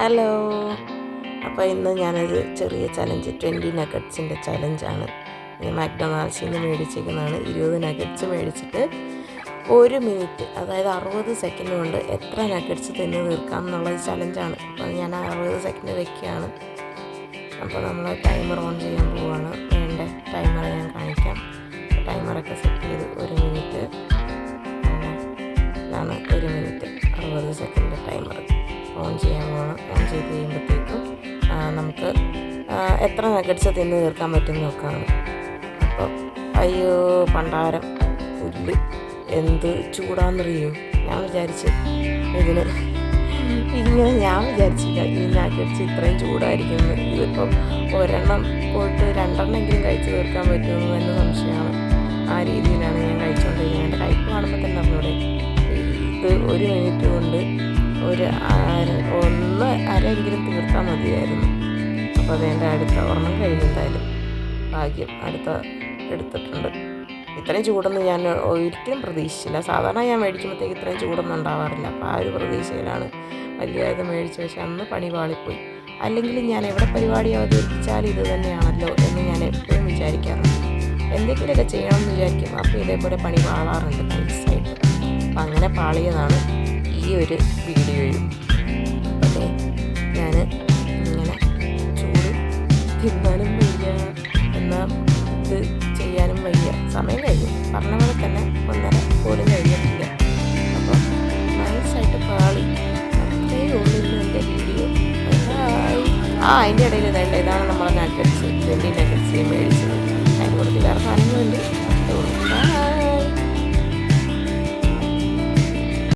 Hello അപ്പോൾ ഇന്ന് ഞാനൊരു ചെറിയ ചലഞ്ച് ട്വന്റി നഗറ്റ്സിന്റെ ചലഞ്ചാണ് മാക്ഡൊണാൾഡ്സിൽ നിന്ന് മേടിച്ചിരിക്കുന്നതാണ്. ഇരുപത് നഗറ്റ്സ് മേടിച്ചിട്ട് ഒരു മിനിറ്റ് അതായത് അറുപത് സെക്കൻഡ് കൊണ്ട് എത്ര നഗറ്റ്സ് തന്നെ തീർക്കാം എന്നുള്ളത് ചലഞ്ചാണ് അപ്പോൾ ഞാൻ അറുപത് സെക്കൻഡ് വെക്കുകയാണ്. അപ്പോൾ നമ്മൾ ടൈമർ ഓൺ ചെയ്യാൻ പോവുകയാണ് വേണ്ട ടൈമർ ഞാൻ കാണിക്കാം. ടൈമറൊക്കെ സെറ്റ് ചെയ്ത് ഒരു മിനിറ്റ് ഒരു മിനിറ്റ് അറുപത് സെക്കൻഡ് ടൈമർ ഓൺ ചെയ്യാനാണ് ഓൺ ചെയ്ത് കഴിയുമ്പോഴത്തേക്കും നമുക്ക് എത്ര നഗറ്റ്സ് തിന്ന് തീർക്കാൻ പറ്റും നോക്കാണ് അപ്പോൾ അയ്യോ പണ്ടാരം. പുല്ല് എന്ത് ചൂടാന്നറിയോ? ഞാൻ വിചാരിച്ച് ഇതിന് ഇങ്ങനെ ഞാൻ വിചാരിച്ചില്ല ഈ നഗറ്റ്സ് ഇത്രയും ചൂടായിരിക്കും. ഇതിപ്പം ഒരെണ്ണം പോയിട്ട് രണ്ടെണ്ണമെങ്കിലും കഴിച്ച് തീർക്കാൻ പറ്റുമോ എന്ന സംശയമാണ്. ആ രീതിയിലാണ് ഞാൻ കഴിച്ചുകൊണ്ടിരിക്കുന്നത് എന്റെ കയ്പ് കാണുമ്പോൾ തന്നെ അറിഞ്ഞൂടെ ഇത് ഒരു മിനിറ്റ് കൊണ്ട് ഒരു ഒന്ന് അരെങ്കിലും തീർത്താൽ മതിയായിരുന്നു. അപ്പോൾ അതെന്റെ അടുത്ത ഒരെണ്ണം കഴിഞ്ഞിട്ടായാലും ഭാഗ്യം അടുത്ത എടുത്തിട്ടുണ്ട്. ഇത്രയും ചൂടൊന്നും ഞാൻ ഒരിക്കലും പ്രതീക്ഷിച്ചില്ല. സാധാരണ ഞാൻ മേടിക്കുമ്പോഴത്തേക്ക് ഇത്രയും ചൂടൊന്നും ഉണ്ടാവാറില്ല. അപ്പോൾ ആ ഒരു പ്രതീക്ഷയിലാണ് വലിയ ഇത് മേടിച്ച് പക്ഷെ അന്ന് പണി പാളിപ്പോയി അല്ലെങ്കിൽ ഞാൻ എവിടെ പരിപാടി അവതരിപ്പിച്ചാലും ഇത് തന്നെയാണല്ലോ എന്ന് ഞാൻ എപ്പോഴും വിചാരിക്കാറുണ്ട്. എന്തെങ്കിലുമൊക്കെ ചെയ്യണമെന്ന് വിചാരിക്കും. അപ്പോൾ ഇതേപോലെ പണി പാളാറുണ്ട് നൈസായിട്ട് അപ്പം അങ്ങനെ പാളിയതാണ്. ഈ ഒരു വീഡിയോയും അതെ ഞാൻ ഇങ്ങനെ ചൂട് തിന്നാനും വയ്യ എന്നാൽ ഇത് ചെയ്യാനും വയ്യ. സമയം കഴിഞ്ഞു. പറഞ്ഞ പോലെ തന്നെ ഒന്നര പോലും കഴിഞ്ഞിട്ടില്ല. അപ്പോൾ നൈസായിട്ട് പാളി. അത്രേ ഉള്ളൂ എന്റെ വീഡിയോ. ആ അതിന്റെ ഇടയിൽ ഇതാണ് നമ്മളെ നാട്ടിൽ ട്വന്റി നഗറ്റ്സ് മേടിച്ചത്